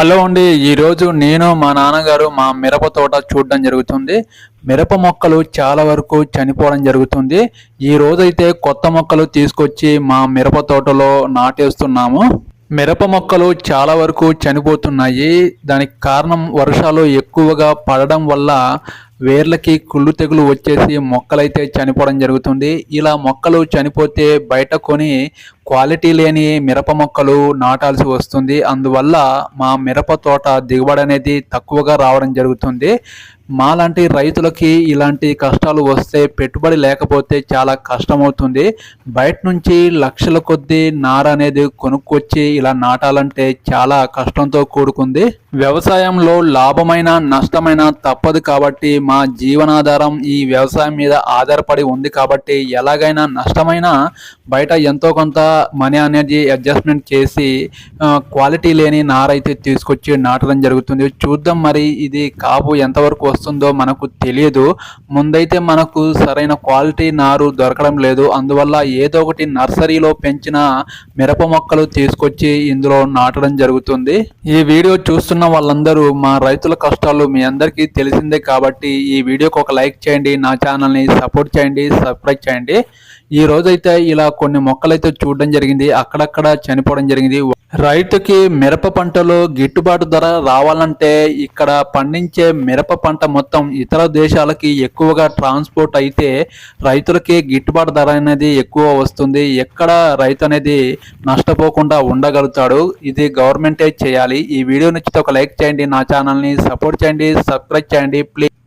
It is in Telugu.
హలో అండి. ఈరోజు నేను మా నాన్నగారు మా మిరప తోట చూడడం జరుగుతుంది. మిరప మొక్కలు చాలా వరకు చనిపోవడం జరుగుతుంది. ఈ రోజైతే కొత్త మొక్కలు తీసుకొచ్చి మా మిరప తోటలో నాటేస్తున్నాము. మిరప మొక్కలు చాలా వరకు చనిపోతున్నాయి. దానికి కారణం వర్షాలు ఎక్కువగా పడడం వల్ల వేర్లకి కుళ్ళు తెగులు వచ్చేసి మొక్కలైతే చనిపోవడం జరుగుతుంది. ఇలా మొక్కలు చనిపోతే బయట కొని క్వాలిటీ లేని మిరప మొక్కలు నాటాల్సి వస్తుంది. అందువల్ల మా మిరప తోట దిగుబడి అనేది తక్కువగా రావడం జరుగుతుంది. మాలాంటి రైతులకి ఇలాంటి కష్టాలు వస్తే పెట్టుబడి లేకపోతే చాలా కష్టమవుతుంది. బయట నుంచి లక్షల కొద్దీ నార అనేది కొనుక్కొచ్చి ఇలా నాటాలంటే చాలా కష్టంతో కూడుకుంది. వ్యవసాయంలో లాభమైన నష్టమైన తప్పదు కాబట్టి మా జీవనాధారం ఈ వ్యవసాయం మీద ఆధారపడి ఉంది కాబట్టి ఎలాగైనా నష్టమైనా బయట ఎంతో కొంత మనీ అనేది అడ్జస్ట్మెంట్ చేసి క్వాలిటీ లేని నార అయితే తీసుకొచ్చి నాటడం జరుగుతుంది. చూద్దాం మరి ఇది కాపు ఎంతవరకు వస్తుందో మనకు తెలియదు ముందైతే మనకు సరైన క్వాలిటీ నారు దొరకడం లేదు. అందువల్ల ఏదో ఒకటి నర్సరీలో పెంచిన మిరప మొక్కలు తీసుకొచ్చి ఇందులో నాటడం జరుగుతుంది. ఈ వీడియో చూస్తున్న వాళ్ళందరూ మా రైతుల కష్టాలు మీ అందరికీ తెలిసిందే కాబట్టి ఈ వీడియోకి ఒక లైక్ చేయండి నా ఛానల్ని సపోర్ట్ చేయండి సబ్స్క్రైబ్ చేయండి. ఈ రోజైతే ఇలా కొన్ని మొక్కలైతే చూడడం జరిగింది. అక్కడక్కడ చనిపోవడం జరిగింది. రైతుకి మిరప పంటలో గిట్టుబాటు ధర రావాలంటే ఇక్కడ పండించే మిరప పంట మొత్తం ఇతర దేశాలకి ఎక్కువగా ట్రాన్స్పోర్ట్ అయితే రైతులకి గిట్టుబాటు ధర అనేది ఎక్కువ వస్తుంది. ఎక్కడ రైతు అనేది నష్టపోకుండా ఉండగలుగుతాడు. ఇది గవర్నమెంటే చేయాలి. ఈ వీడియో నచ్చితే ఒక లైక్ చేయండి. నా ఛానల్ని సపోర్ట్ చేయండి. సబ్స్క్రైబ్ చేయండి. ప్లీజ్.